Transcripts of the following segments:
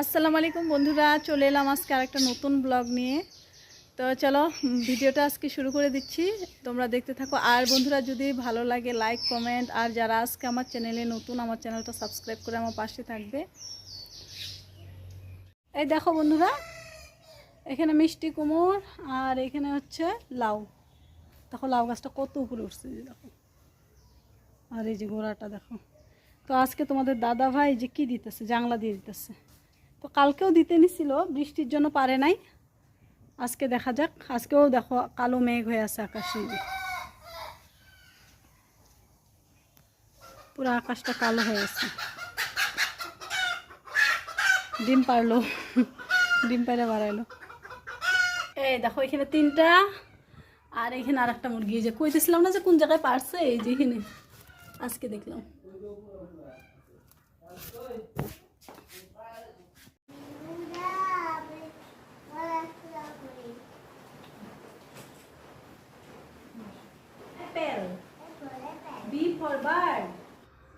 আসসালামু আলাইকুম বন্ধুরা, চলে এলাম আজকে আরেকটা নতুন ব্লগ নিয়ে। তো চলো ভিডিওটা আজকে শুরু করে দিচ্ছি। তোমরা দেখতে থাকো। আর বন্ধুরা, যদি ভালো লাগে লাইক কমেন্ট আর যারা আজকে আমার চ্যানেলে নতুন, আমার চ্যানেলটা সাবস্ক্রাইব করে আমার পাশে থাকবে। এই দেখো বন্ধুরা, এখানে মিষ্টি কুমড় আর এখানে হচ্ছে লাউ। দেখো লাউ গাছটা কত উপরে উঠছে যে দেখো। আর এই যে গোড়াটা দেখো। তো আজকে তোমাদের দাদা ভাই যে কি দিতেছে, জাংলা দিয়ে দিতেছে। তো কালকেও দিতে নিছিল, বৃষ্টির জন্য পারে নাই। আজকে দেখা যাক, আজকেও দেখো কালো মেঘ হয়ে আছে আকাশে। পুরো আকাশটা কালো হয়ে আছে। ডিম পারল, ডিম পাইরে বাড়াইলো। এই দেখো, এখানে তিনটা, আর এখানে আর একটা মুরগি যে কইতেছিলাম না যে কোন জায়গায় পারছে, এই যে এখানে। আজকে দেখলাম।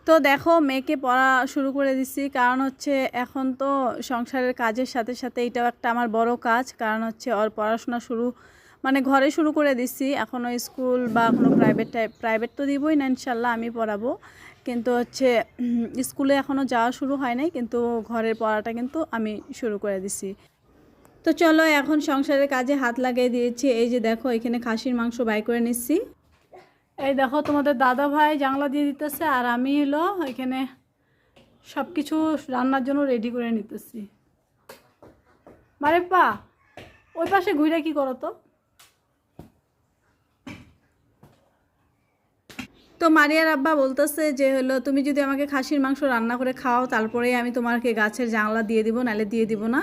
তো দেখো মেয়েকে পড়া শুরু করে দিছি। কারণ হচ্ছে এখন তো সংসারের কাজের সাথে সাথে এটাও একটা আমার বড় কাজ। কারণ হচ্ছে ওর পড়াশোনা শুরু মানে ঘরে শুরু করে দিছি। এখনও স্কুল বা কোনো প্রাইভেট প্রাইভেট তো দিবই না ইনশাল্লাহ, আমি পড়াবো। কিন্তু হচ্ছে স্কুলে এখনও যাওয়া শুরু হয় নাই, কিন্তু ঘরের পড়াটা কিন্তু আমি শুরু করে দিছি। তো চলো এখন সংসারের কাজে হাত লাগিয়ে দিয়েছি। এই যে দেখো, এখানে খাসির মাংস বাই করে নিচ্ছি। এই দেখো, তোমাদের দাদা ভাই জানলা দিয়ে দিতেছে আর আমি হলো এখানে সব কিছু রান্নার জন্য রেডি করে নিতেছি। মারে পা ওই পাশে ঘুরে কি করো তো? তো মারিয়ার আব্বা বলতেছে যে হলো, তুমি যদি আমাকে খাসির মাংস রান্না করে খাও তারপরে আমি তোমাকে গাছের জানলা দিয়ে দিব, নাহলে দিয়ে দিব না।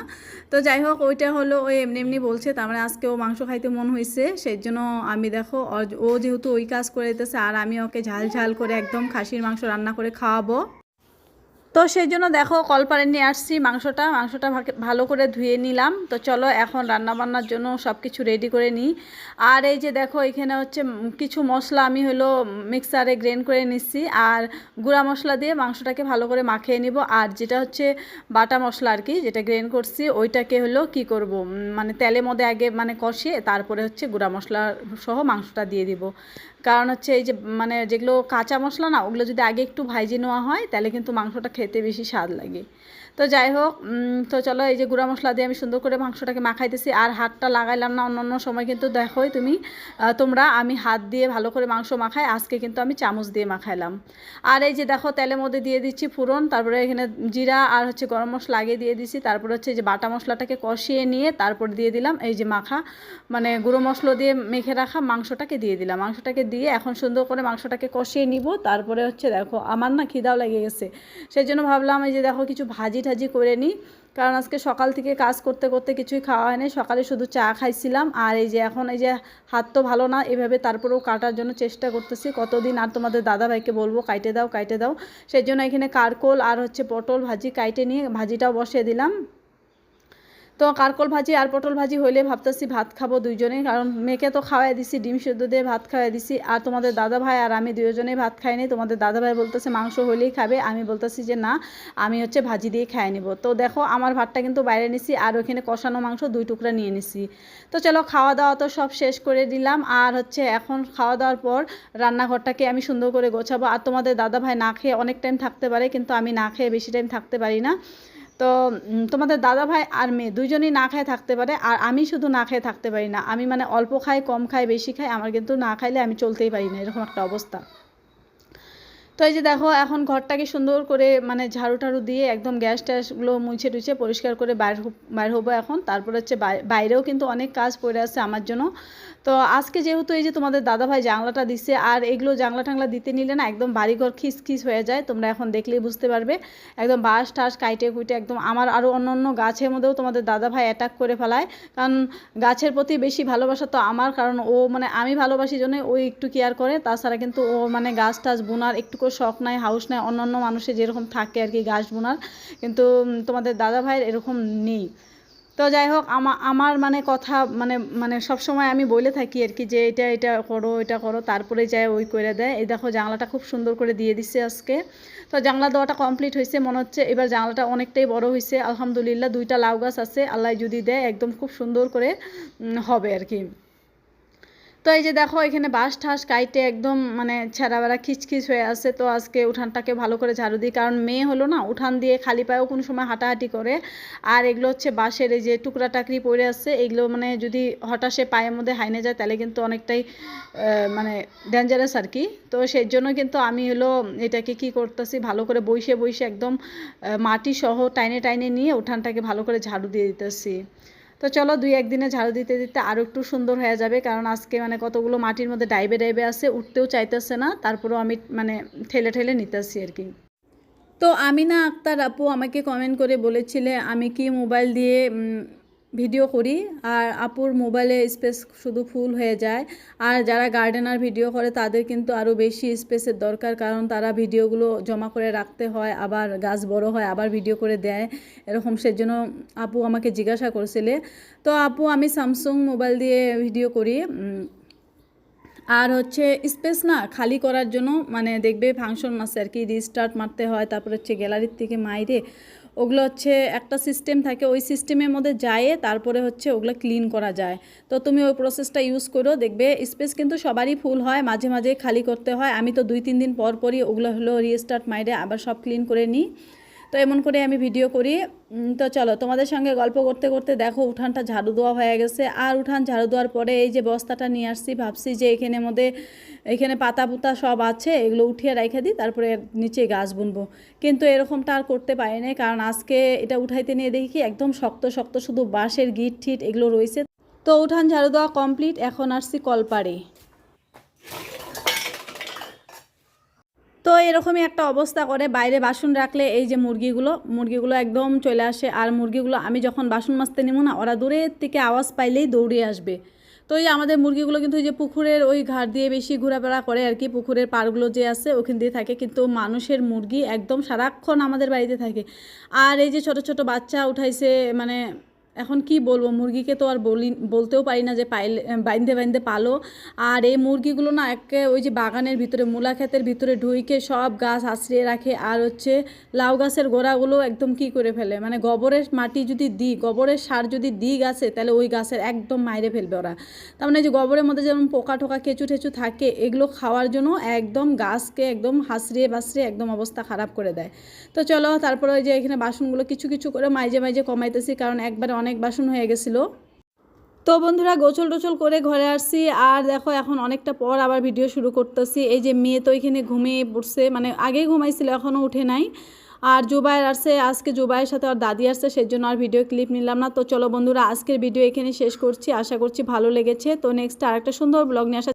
তো যাই হোক, ওইটা হলো ওই এমনি এমনি বলছে, তার মানে আজকে ও মাংস খাইতে মন হয়েছে সেই জন্য আমি দেখো ও যেহেতু ওই কাজ করে দিতেছে, আর আমি ওকে ঝাল ঝাল করে একদম খাসির মাংস রান্না করে খাওয়াবো। তো সেই জন্য দেখো কলপারে নিয়ে আসছি মাংসটা। মাংসটা ভালো করে ধুয়ে নিলাম। তো চলো এখন রান্না বান্নার জন্য সব কিছু রেডি করে নিই। আর এই যে দেখো এখানে হচ্ছে কিছু মশলা আমি হলো মিক্সারে গ্রেন করে নিচ্ছি। আর গুঁড়া মশলা দিয়ে মাংসটাকে ভালো করে মাখিয়ে নিব। আর যেটা হচ্ছে বাটা মশলা আর কি, যেটা গ্রেন করছি, ওইটাকে হলো কি করব? মানে তেলের মধ্যে আগে মানে কষিয়ে তারপরে হচ্ছে গুঁড়া মশলা সহ মাংসটা দিয়ে দিব। কারণ হচ্ছে এই যে মানে যেগুলো কাঁচা মশলা না, ওগুলো যদি আগে একটু ভাইজে নেওয়া হয়, তাহলে কিন্তু মাংসটা খেতে বেশি স্বাদ লাগে। তো যাই হোক তো চলো এই যে গুঁড়া মশলা দিয়ে আমি সুন্দর করে মাংসটাকে মাখাইতেছি। আর হাতটা লাগাইলাম না, অন্য অন্য সময় কিন্তু দেখোই তুমি তোমরা, আমি হাত দিয়ে ভালো করে মাংস মাখাই, আজকে কিন্তু আমি চামচ দিয়ে মাখাইলাম। আর এই যে দেখো, তেলের মধ্যে দিয়ে দিচ্ছি ফুরন তারপরে এখানে জিরা আর হচ্ছে গরম মশলা আগে দিয়ে দিছি তারপরে হচ্ছে যে বাটা মশলাটাকে কষিয়ে নিয়ে তারপর দিয়ে দিলাম এই যে মাখা মানে গুঁড়ো মশলা দিয়ে মেখে রাখা মাংসটাকে দিয়ে দিলাম। মাংসটাকে দিয়ে এখন সুন্দর করে মাংসটাকে কষিয়ে নিব, তারপরে হচ্ছে দেখো, আমার না খিদাও লেগে গেছে। সেই জন্য ভাবলাম এই যে দেখো, কিছু ভাজি টাজি করে নিই। কারণ আজকে সকাল থেকে কাজ করতে করতে কিছুই খাওয়া হয়নি। সকালে শুধু চা খাইছিলাম। আর এই যে এখন এই যে হাত তো ভালো না, এভাবে তারপরেও কাটার জন্য চেষ্টা করতেছি। কতদিন আর তোমাদের দাদাভাইকে বলব, কাইটে দাও কাইটে দাও। সেই জন্য এখানে কারকোল আর হচ্ছে পটল ভাজি কাইটে নিয়ে ভাজিটাও বসিয়ে দিলাম। তো কারকল ভাজি আর পটল ভাজি হইলে ভাবতেছি ভাত খাব দুইজনেই, কারণ মেয়েকে তো খাওয়াই দিছি, ডিম সেদ্ধ দিয়ে ভাত খাওয়াই দিছি, আর তোমাদের দাদা ভাই আর আমি দুজনেই ভাত খাইনি তোমাদের দাদা ভাই বলতেছে মাংস হলেই খাবে, আমি বলতেছি যে না, আমি হচ্ছে ভাজি দিয়ে খাই নিব। তো দেখো, আমার ভাতটা কিন্তু বাইরে নিছি, আর ওখানে কষানো মাংস দুই টুকরা নিয়ে নিছি। তো চলো খাওয়া দাওয়া তো সব শেষ করে দিলাম, আর হচ্ছে এখন খাওয়া দাওয়ার পর রান্নাঘরটাকে আমি সুন্দর করে গোছাবো। আর তোমাদের দাদা ভাই না খেয়ে অনেক টাইম থাকতে পারে, কিন্তু আমি না খেয়ে বেশি টাইম থাকতে পারি না। তো তোমাদের দাদা ভাই আর মেয়ে দুইজনই না খায় থাকতে পারে, আর আমি শুধু না খেয়ে থাকতে পারি না। আমি মানে অল্প খাই, কম খাই, বেশি খাই, আমার কিন্তু না খাইলে আমি চলতেই পারি না, এরকম একটা অবস্থা। তো এই যে দেখো, এখন ঘরটাকে সুন্দর করে মানে ঝাড়ু টাড়ু দিয়ে একদম গ্যাস ট্যাসগুলো মুছে টুছে পরিষ্কার করে বাইর বাইর হব এখন। তারপর হচ্ছে বাই- বাইরেও কিন্তু অনেক কাজ পড়ে আছে আমার জন্য। তো আজকে যেহেতু এই যে তোমাদের দাদাভাই জানলাটা দিচ্ছে আর এগুলো জানলা টাংলা দিতে নিলে না একদম বাড়িঘর খিস হয়ে যায়, তোমরা এখন দেখলেই বুঝতে পারবে। একদম বাঁশ টাস কাইটে কুইটে একদম আমার আরও অন্য অন্য গাছের মধ্যেও তোমাদের দাদাভাই অ্যাটাক করে ফেলায়। কারণ গাছের প্রতি বেশি ভালোবাসা তো আমার, কারণ ও মানে আমি ভালোবাসি জন্য ও একটু কেয়ার করে, তাছাড়া কিন্তু ও মানে গাছ টাছ বোনার একটু করে শখ নাই, হাউস নাই অন্য অন্য মানুষের যেরকম থাকে আর কি গাছ বোনার, কিন্তু তোমাদের দাদা ভাইয়ের এরকম নেই। তো যাই হোক, আমা- আমার মানে কথা মানে মানে সব সময় আমি বলে থাকি আর কি যে, এটা এটা করো এটা করো। তারপরে যায় ওই করে দেয়। এই দেখো জানলাটা খুব সুন্দর করে দিয়ে দিছে আজকে। তো জানলা দেওয়াটা কমপ্লিট হয়েছে মনে হচ্ছে এবার জানলাটা অনেকটাই বড় হয়েছে আলহামদুলিল্লাহ, দুইটা লাউ গাছ আছে। আল্লাহ যদি দেয়, একদম খুব সুন্দর করে হবে আর কি। তো এই যে দেখো, এখানে বাঁশ ঠাস কাইটে একদম মানে ছেঁড়া বেড়া খিচখিচ হয়ে আছে। তো আজকে উঠানটাকে ভালো করে ঝাড়ু দিই, কারণ মেয়ে হলো না, উঠান দিয়ে খালি পায়েও কোনো সময় হাঁটাহাঁটি করে। আর এগুলো হচ্ছে বাঁশের এই যে টুকরা টাকরি পড়ে আছে, এগুলো মানে যদি হঠাৎ পায়ের মধ্যে হাইনে যায়, তাহলে কিন্তু অনেকটাই মানে ডেঞ্জারাস আর কি। তো সেই জন্য কিন্তু আমি হলো এটাকে কি করতেছি, ভালো করে বইসে বইসে একদম মাটি সহ টাইনে টাইনে নিয়ে উঠানটাকে ভালো করে ঝাড়ু দিয়ে দিতেছি। তো চলো দুই একদিনে ঝাড়ু দিতে দিতে আরও একটু সুন্দর হয়ে যাবে, কারণ আজকে মানে কতগুলো মাটির মধ্যে ডাইবে ডাইবে আছে, উঠতেও চাইতেছে না, তারপরেও আমি মানে ঠেলে ঠেলে নিতেছি আর কি। তো আমিনা আক্তার আপু আমাকে কমেন্ট করে বলেছিলে, আমি কি মোবাইল দিয়ে ভিডিও করি আর আপুর মোবাইলে স্পেস শুধু ফুল হয়ে যায়। আর যারা গার্ডেনার ভিডিও করে, তাদের কিন্তু আরও বেশি স্পেসের দরকার, কারণ তারা ভিডিওগুলো জমা করে রাখতে হয়, আবার গাছ বড় হয়, আবার ভিডিও করে দেয়, এরকম। সেজন্য আপু আমাকে জিজ্ঞাসা করেছিলে। তো আপু, আমি স্যামসুং মোবাইল দিয়ে ভিডিও করি আর হচ্ছে স্পেস না খালি করার জন্য মানে দেখবে ফাংশন আছে আর কি রিস্টার্ট মারতে হয়, তারপর হচ্ছে গ্যালারির থেকে মাইরে ওগুলো হচ্ছে একটা সিস্টেম থাকে, ওই সিস্টেমের মধ্যে যায় তারপরে হচ্ছে ওগুলো ক্লিন করা যায়। তো তুমি ওই প্রসেসটা ইউজ করো, দেখবে স্পেস কিন্তু সবারই ফুল হয়, মাঝে মাঝে খালি করতে হয়। আমি তো দুই, তিন দিন পর পরই ওগুলো হলো রিস্টার্ট মাইরে আবার সব ক্লিন করে নিই। তো এমন করে আমি ভিডিও করি। তো চলো, তোমাদের সঙ্গে গল্প করতে করতে দেখো, উঠানটা ঝাড়ু দেওয়া হয়ে গেছে। আর উঠান ঝাড়ু দেওয়ার পরে এই যে বস্তাটা নিয়ে আসছি, ভাবছি যে এখানে মধ্যে, এখানে পাতা পুতা সব আছে, এগুলো উঠিয়ে রেখে দিই, তারপরে নিচে গাছ বুনবো। কিন্তু এরকমটা আর করতে পারি না কারণ আজকে এটা উঠাইতে নিয়ে দেখি একদম শক্ত শক্ত, শুধু বাঁশের গিট ঠিট এগুলো রয়েছে। তো উঠান ঝাড়ু দেওয়া কমপ্লিট এখন আসছি কলপাড়ে। এরকমই একটা অবস্থা করে। বাইরে বাসন রাখলে এই যে মুরগিগুলো মুরগিগুলো একদম চলে আসে। আর মুরগিগুলো আমি যখন বাসন মাজতে নেব না, ওরা দূরের থেকে আওয়াজ পাইলেই দৌড়ে আসবে। তো এই আমাদের মুরগিগুলো কিন্তু যে পুকুরের ওই ঘাট দিয়ে বেশি ঘোরাফেরা করে আর কি, পুকুরের পাড়গুলো যে আছে ওখান দিয়ে থাকে। কিন্তু মানুষের মুরগি একদম সারাক্ষণ আমাদের বাড়িতে থাকে। আর এই যে ছোট ছোট বাচ্চা উঠাইছে মানে এখন কি বলব? মুরগিকে তো আর বলি, বলতেও পারি না যে পাইলে, বাইন্দে বাইন্দে পালো। আর এই মুরগিগুলো না একে ওই যে বাগানের ভিতরে, মূলা ক্ষেতের ভিতরে ঢুইকে সব গাছ আশ্রিয়ে রাখে। আর হচ্ছে লাউ গাছের গোড়াগুলো একদম কি করে ফেলে? মানে গোবরের মাটি যদি দিই, গোবরের সার যদি দিই গাছে, তাহলে ওই গাছের একদম মাইরে ফেলবে ওরা। তার মানে যে গোবরের মধ্যে যেমন পোকা টোকা কেঁচু টেচু থাকে, এগুলো খাওয়ার জন্য একদম গাছকে একদম হাসড়িয়ে বাসড়িয়ে একদম অবস্থা খারাপ করে দেয়। তো চলো, তারপরে ওই যে এখানে বাসনগুলো কিছু কিছু করে মাইজে মাইজে কমাইতেছি, কারণ একবারে অনেক বাসন হয়ে গেছিল। তো বন্ধুরা, গোছল টোছল করে ঘরে আসছি। আর দেখো, এখন অনেকটা পর আবার ভিডিও শুরু করতেছি। এই যে মেয়ে তো এখানে ঘুমিয়ে পড়ছে মানে আগেই ঘুমাইছিল এখনও উঠে নাই। আর জুবাইর আসছে, আজকে জুবাইয়ের সাথে আর দাদি আসছে সেই জন্য আর ভিডিও ক্লিপ নিলাম না। তো চলো বন্ধুরা, আজকের ভিডিও এখানে শেষ করছি। আশা করছি ভালো লেগেছে। তো নেক্সট আরেকটা সুন্দর ব্লগ নিয়ে আসা